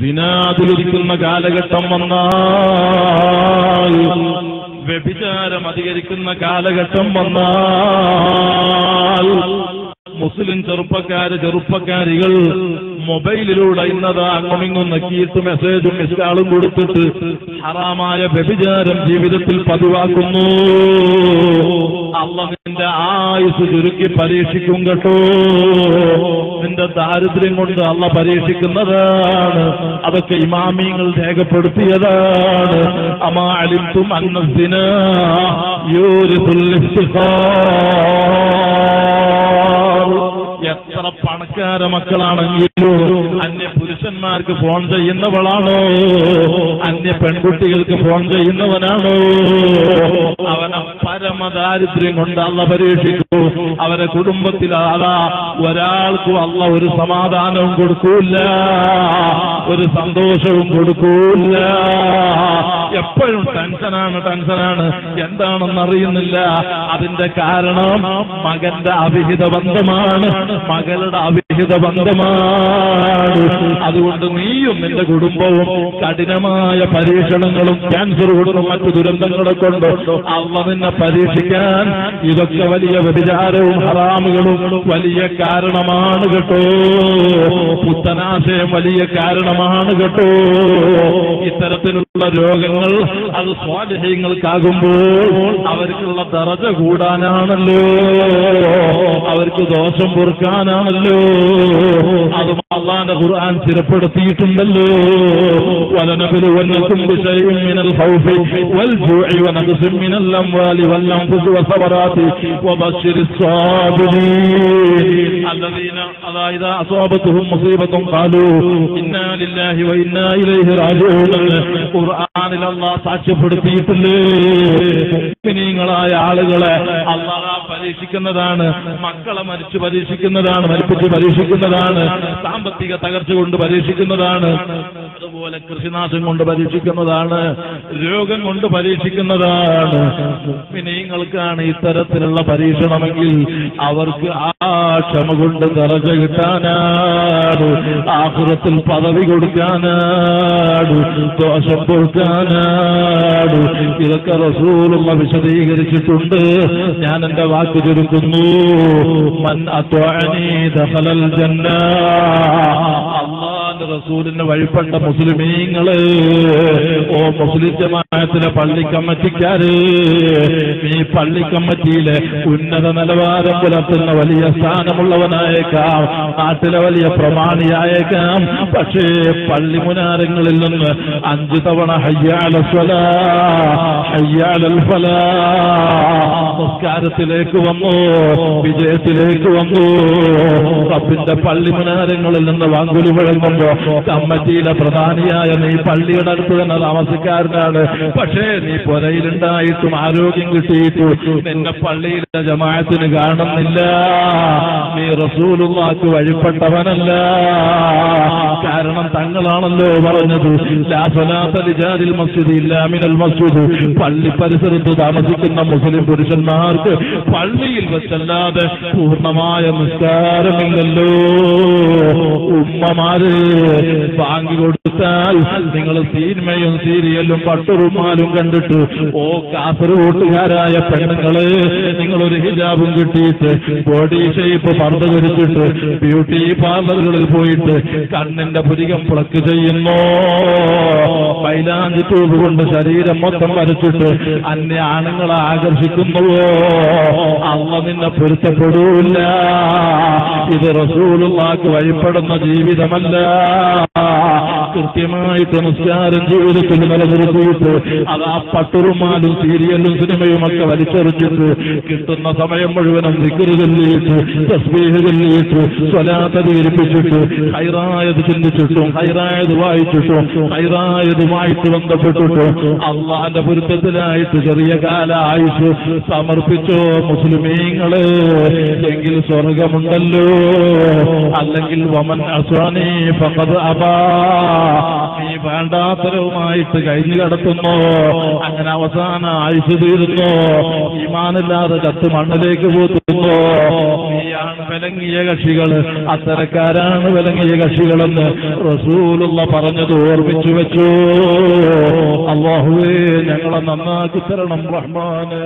വിനാതിലിരിക്കുന്ന കാലഘട്ടം വന്നാൽ വ്യഭിചാരം അധികരിക്കുന്ന കാലഘട്ടം വന്നാൽ മുസ്ലിം ചെറുപ്പക്കാര് ചെറുപ്പക്കാരികൾ മൊബൈലിലൂടെ ഇന്നതാ അങ്ങുമിങ്ങും നക്കിയിട്ട് മെസ്സേജും മിസ്കാളും കൊടുത്തിട്ട് ഹറാമായ വ്യഭിചാരം ജീവിതത്തിൽ പതിവാക്കുന്നു. അള്ളവിന്റെ ആയുസ് ചുരുക്കി പരീക്ഷിക്കും കേട്ടോ. നിന്റെ ദാരിദ്ര്യം കൊണ്ട് അള്ള പരീക്ഷിക്കുന്നതാണ്. അതൊക്കെ ഇമാമിങ്ങൾ രേഖപ്പെടുത്തിയതാണ്. അമാ അലിത്തും എത്ര പണക്കാര മക്കളാണെങ്കിലും അന്യ പുരുഷന്മാർക്ക് ഫോൺ ചെയ്യുന്നവളാണോ? അന്യ പെൺകുട്ടികൾക്ക് ഫോൺ ചെയ്യുന്നവനാണോ? അവനെ പരമദാരിദ്ര്യം കൊണ്ട് അല്ല പരീക്ഷിക്കൂ അവരെ കുടുംബത്തിൽ അതാ ഒരാൾക്കും അല്ല ഒരു സമാധാനവും കൊടുക്കൂല്ല. ഒരു സന്തോഷവും കൊടുക്കൂല്ല. എപ്പോഴും ടെൻഷനാണ് ടെൻഷനാണ്. എന്താണെന്ന് അറിയുന്നില്ല. അതിന്റെ കാരണം മകന്റെ അവിഹിത ബന്ധമാണ്. മകളുടെ ബന്ധമാണ് അതുകൊണ്ട് നീയും നിന്റെ കുടുംബവും കഠിനമായ പരീക്ഷണങ്ങളും ക്യാൻസർ കൊണ്ടും മറ്റു ദുരന്തങ്ങളെ കൊണ്ട് അവ നിന്നെ പരീക്ഷിക്കാൻ ഇതൊക്കെ വലിയ വ്യഭിചാരവും ഹറാമുകളും വലിയ കാരണമാണ് കേട്ടോ. പുത്തനാശയം വലിയ കാരണമാണ് കേട്ടോ. ഇത്തരത്തിലുള്ള രോഗങ്ങൾ അത് സ്വാധീനങ്ങൾക്കാകുമ്പോൾ അവർക്കുള്ള തറച കൂടാനാണല്ലോ. അവർക്ക് ദോഷം പൊറുക്കാനാണല്ലോ. അത് അള്ളാന്റെ ഖുർആൻ സ്ഥിരപ്പെടുത്തിയിട്ടുണ്ടല്ലോ. വലനബിൽ മിനൽ വൽ അംവാലി വൽ അതായത് ഖാലൂ ഇലൈഹി റാജിഊൻ. Qur'an ഖുർആനിൽ അള്ളാഹ് സാക്ഷ്യപ്പെടുത്തിയിട്ടില്ലേ മുഅ്മിനീങ്ങളായ ആളുകളെ അള്ളാഹ് പരീക്ഷിക്കുന്നതാണ് മക്കളെ മരിച്ചു പരീക്ഷിക്കുന്നതാണ് മരിപ്പിച്ച് പരീക്ഷിക്കുന്നതാണ് സാമ്പത്തിക തകർച്ച കൊണ്ട് പരീക്ഷിക്കുന്നതാണ് അതുപോലെ കൃഷിനാശം കൊണ്ട് പരീക്ഷിക്കുന്നതാണ് രോഗം കൊണ്ട് പരീക്ഷിക്കുന്നതാണ്. നിങ്ങൾക്കാണ് ഇത്തരത്തിലുള്ള പരീക്ഷണമെങ്കിൽ അവർക്ക് ആ ക്ഷമ കൊണ്ട് ദറജ കിട്ടാനാണ് ആഹുറത്തിൽ പദവി കൊടുക്കാനാണ് ദോഷം കൊടുക്കാനാണ് ഇതൊക്കെ റസൂലുള്ള വിശദീകരിച്ചിട്ടുണ്ട് ഞാൻ എന്റെ വാക്ക് ചുരുക്കുന്നു. മൻ ജന്ന. അള്ളാന്റെ റസൂലിന്റെ വഴിപ്പെട്ട മുസ്ലിമീങ്ങൾ. ഓ മുസ്ലിം ജമാഅത്തിലെ പള്ളിക്കമ്മറ്റിക്കാര് ഈ പള്ളിക്കമ്മറ്റിയിലെ ഉന്നത നിലവാരം പുലർത്തുന്ന വലിയ സ്ഥാനമുള്ളവനായേക്കാം. നാട്ടിലെ വലിയ പ്രമാണിയായേക്കാം. പക്ഷേ പള്ളി മുനാരങ്ങളിൽ നിന്ന് അഞ്ചു തവണ ഹയ്യാല സ്വല ഹയ്യാലൽ ഫല. സംസ്കാരത്തിലേക്ക് വന്നു വിജയത്തിലേക്ക് വന്നു. റബ്ബിന്റെ പള്ളി മുനാരങ്ങളിൽ നിന്ന് വാങ്കുലി വിളങ്ങുമ്പോ കമ്മറ്റിയിലെ പ്രധാനിയായ നീ പള്ളിയുടെ അടുത്ത് തന്നെ താമസക്കാരനാണ്. പക്ഷേ നീ പുരയിലുണ്ടായിട്ടും ആരോഗ്യം കിട്ടിയിട്ടു നിന്നെ പള്ളിയിലെ ജമാഅത്തിന് കാണുന്നില്ല. നീ റസൂലുള്ളാക്ക് വഴിപ്പെട്ടവനല്ല. കാരണം തങ്ങളാണല്ലോ പറഞ്ഞത്. ലാ സ്വലാത്ത ലിജാലിൽ മസ്ജിദ് ഇല്ലാമിനൽ മസ്ജിദ്. പള്ളി പരിസരത്ത് താമസിക്കുന്ന മുസ്ലിം പുരുഷന്മാർക്ക് പള്ളിയിൽ വെച്ചല്ലാതെ പൂർണമായ നിസ്കാരമില്ലല്ലോ ഉമ്മമാര് വാങ്ങി കൊടുത്താൽ നിങ്ങൾ സിനിമയും സീരിയലും പട്ടുറുമാലും കണ്ടിട്ട് ഓ കാസർഗോട്ടുകാരായ പെണ്ണുങ്ങൾ നിങ്ങളൊരു ഹിജാബും കിട്ടിയിട്ട് ബോഡി ഷേപ്പ് പർദ്ദ ധരിച്ചിട്ട് ബ്യൂട്ടി പാർലറുകളിൽ പോയിട്ട് കണ്ണിന്റെ പുരികം പ്ലക്ക് ചെയ്യുന്നു? മൈലാഞ്ചി ട്യൂബ് കൊണ്ട് ശരീരം മൊത്തം വരച്ചിട്ട് അന്യ ആണുങ്ങളെ ആകർഷിക്കുന്നുവോ? അമ്മ നിന്നെ പൊരുത്തപ്പെടൂല്ല ഇത് റസൂലുള്ളാക്ക് വഴിപ്പെടുന്ന ജീവിതമല്ല. കൃത്യമായിട്ട് നിസ്കാരം ജീവിതത്തിൽ നിലനിർത്തിയിട്ട് അത് ആ പട്ടുറുമാലും സീരിയലും സിനിമയും ഒക്കെ വലിച്ചെറിഞ്ഞിട്ട് കിട്ടുന്ന സമയം മുഴുവനും ദിക്കറ് ചൊല്ലിയിട്ട് തസ്ബീഹ് ചൊല്ലിയിട്ട് സ്വലാത്ത തീരിപ്പിച്ചിട്ട് ഹൈറായത് ചിന്തിച്ചിട്ടും ഹൈറായത് വായിച്ചിട്ടും ഹൈറായതുമായിട്ട് ബന്ധപ്പെട്ടിട്ട് അള്ളാന്റെ പൊരുത്തത്തിനായിട്ട് ചെറിയ കാല ആയുസ് സമർപ്പിച്ചോ മുസ്ലിമീങ്ങൾ? എങ്കിൽ സ്വർഗമുണ്ടല്ലോ. അല്ലെങ്കിൽ വമൻ അസ്വാനി ഫഖദ് അബാ. നീ വേണ്ടാത്തരവുമായിട്ട് കഴിഞ്ഞു കിടത്തുന്നു. അങ്ങനെ അവസാന ആയുസ് തീരുന്നു. ഇമാനില്ലാതെ കത്ത് മണ്ണിലേക്ക് നീയാണ് വിലങ്ങിയ കക്ഷികൾ അത്തരക്കാരാണ് വിലങ്ങിയ കക്ഷികളെന്ന് റസൂലുള്ള പറഞ്ഞത് ഓർമ്മിച്ചു വെച്ചു. അള്ളാഹുവേ ഞങ്ങളെ നന്നാക്കി തരണം റഹ്മാന്.